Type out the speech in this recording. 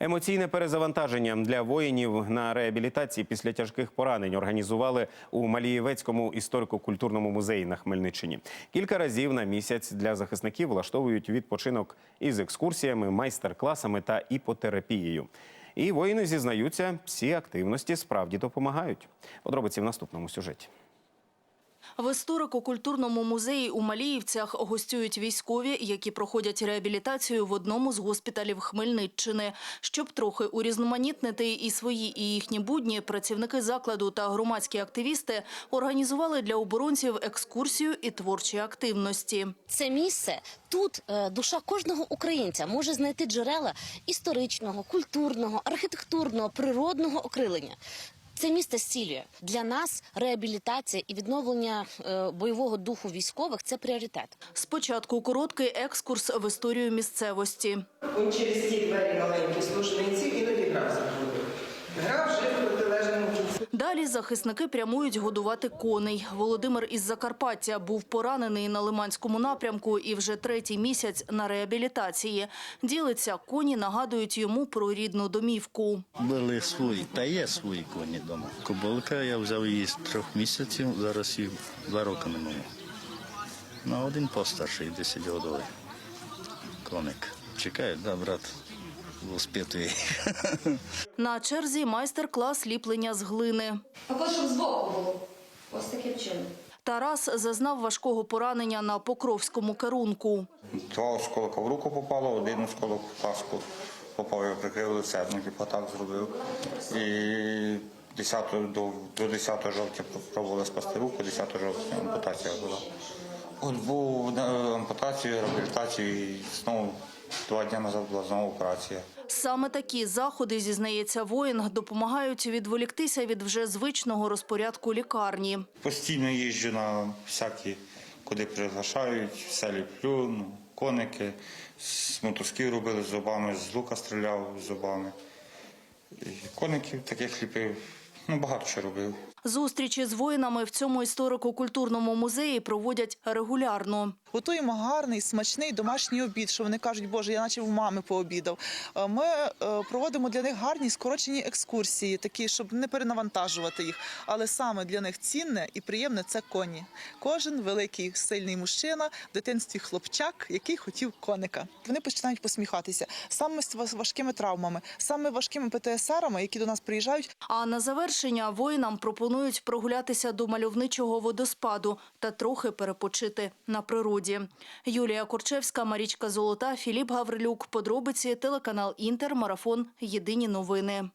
Емоційне перезавантаження для воїнів на реабілітації після тяжких поранень організували у Малієвецькому історико-культурному музеї на Хмельниччині. Кілька разів на місяць для захисників влаштовують відпочинок із екскурсіями, майстер-класами та іпотерапією. І воїни зізнаються, всі активності справді допомагають. Подробиці в наступному сюжеті. В історико-культурному музеї у Маліївцях гостюють військові, які проходять реабілітацію в одному з госпіталів Хмельниччини. Щоб трохи урізноманітнити і свої, і їхні будні, працівники закладу та громадські активісти організували для оборонців екскурсію і творчі активності. Це місце тут е, душа кожного українця може знайти джерела історичного, культурного, архітектурного, природного окрилення. Це місто зцілює. Для нас реабілітація і відновлення е, бойового духу військових це пріоритет. Спочатку короткий екскурс в історію місцевості. Він через ті двері маленькі служниці іноді грав заходив. Грав Далі захисники прямують годувати коней. Володимир із Закарпаття був поранений на Лиманському напрямку і вже третій місяць на реабілітації. Ділиться, коні нагадують йому про рідну домівку. Були свої, та є свої коні вдома. Кобилка я взяв її з трьох місяців, зараз їй два роки минуло. На один постарший, 10 годовий. Коник. Чекаю, да, брат, воспитує. На черзі майстер-клас ліплення з глини. Також щоб збоку було. Ось таким чином. Тарас зазнав важкого поранення на Покровському керунку. Два осколка в руку попало, один осколок в паску попав, я прикрив лице, так зробив. І 10, до, до 10 жовтня пробували спасти руку, 10 жовтня ампутація була. От був на ампутацію, реабілітацію і знову два дні назад була знову операція. Саме такі заходи, зізнається воїн, допомагають відволіктися від вже звичного розпорядку лікарні. Постійно їжджу на всякі, куди приглашають, все ліплю, ну, коники, з мотузків робили з зубами, з лука стріляв з зубами. І коників таких ліпив, ну багато що робив. Зустрічі з воїнами в цьому історико-культурному музеї проводять регулярно. Готуємо гарний, смачний домашній обід, що вони кажуть, боже, я наче в мами пообідав. Е, Ми е, проводимо для них гарні скорочені екскурсії, такі, щоб не перенавантажувати їх. Але саме для них цінне і приємне це коні. Кожен великий сильний мужчина в дитинстві хлопчак, який хотів коника. Вони починають посміхатися саме з важкими травмами, саме важкими ПТСРами, які до нас приїжджають. А на завершення воїнам пропонують прогулятися до мальовничого водоспаду та трохи перепочити на природі. Юлія Курчевська, Марічка Золота, Філіп Гаврилюк. Подробиці телеканал Інтер. Марафон. Єдині новини.